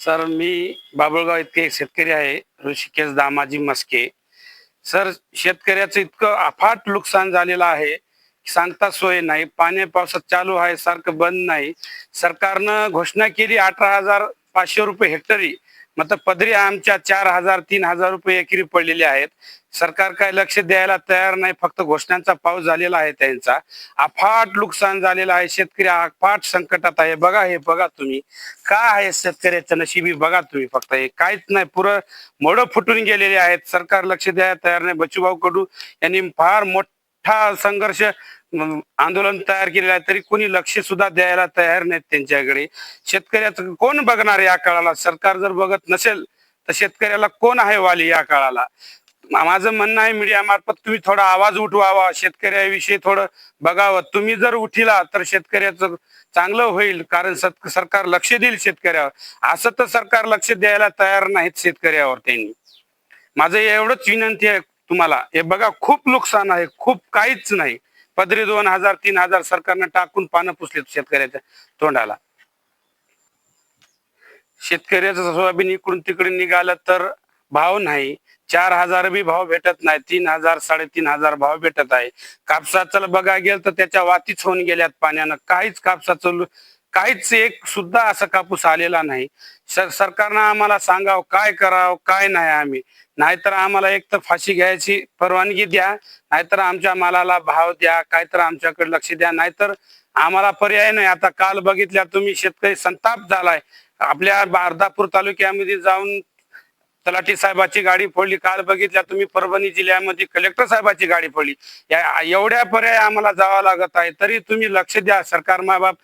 Sir मी बाबुळगाव इतके एक शेतकरी आहे ऋषिकेश दामाजी मस्के सर शेतकऱ्याचं इतकं अफाट नुकसान झालेलं आहे सांगता सोय नाही पाणी पावसात चालू आहे सारखं बंद नाही. सरकारनं घोषणा केली अठरा हजार पाचशे रुपये हेक्टरी मात्र पदरी आमच्या चार हजार तीन हजार रुपये एकरी पडलेले आहेत. सरकार काय लक्ष द्यायला तयार नाही फक्त घोषणांचा पाऊस झालेला आहे त्यांचा. अफाट नुकसान झालेलं आहे शेतकरी अफाट संकटात आहे. बघा हे बघा तुम्ही. काय आहे शेतकऱ्याचं नशिबी? बघा तुम्ही फक्त. हे काहीच नाही पुरं मोडं फुटून गेलेले आहेत. सरकार लक्ष द्यायला तयार नाही. बच्चूभाऊ कडू यांनी फार मोठ संघर्ष आंदोलन तयार केलेलं आहे तरी कोणी लक्ष सुद्धा द्यायला तयार नाहीत त्यांच्याकडे. शेतकऱ्याचं कोण बघणार या काळाला? सरकार जर बघत नसेल तर शेतकऱ्याला कोण आहे वाली या काळाला? माझं म्हणणं आहे मीडिया मार्फत तुम्ही थोडा आवाज उठवावा शेतकऱ्याविषयी थोडं बघावं. तुम्ही जर उठिला तर शेतकऱ्याचं चांगलं होईल कारण सत- सरकार लक्ष देईल शेतकऱ्यावर. असं तर सरकार लक्ष द्यायला तयार नाहीत शेतकऱ्यावर त्यांनी. माझं एवढंच विनंती आहे तुम्हाला. हे बघा खूप नुकसान आहे खूप काहीच नाही. पदरी दोन हजार तीन हजार सरकारनं टाकून पानं पुसले शेतकऱ्याच्या तोंडाला. शेतकऱ्याचं सोयाबीन इकडून तिकडे निघालं तर भाव नाही. चार हजार बी भाव भेटत नाही. तीन हजार साडेतीन हजार भाव भेटत आहे. कापसाचं बघा गेल तर त्याच्या वातीच होऊन गेल्यात पाण्यानं. काहीच कापसाचं काहीच एक सुद्धा असा कापूस आलेला नाही. सर सरकारनं आम्हाला सांगावं काय करावं काय नाही आम्ही. नाहीतर आम्हाला एक तर फाशी घ्यायची परवानगी द्या नाहीतर आमच्या मालाला भाव द्या काय तर आमच्याकडे लक्ष द्या नाहीतर आम्हाला पर्याय नाही. आता काल बघितल्या तुम्ही शेतकरी संताप झालाय. आपल्या अर्धापूर तालुक्यामध्ये जाऊन तलाठी साहेबाची गाडी फोडली. काल बघितल्या तुम्ही परभणी जिल्ह्यामध्ये कलेक्टर साहेबाची गाडी फोडली. या एवढ्या पर्याय आम्हाला जावा लागत आहे. तरी तुम्ही लक्ष द्या सरकार माबाप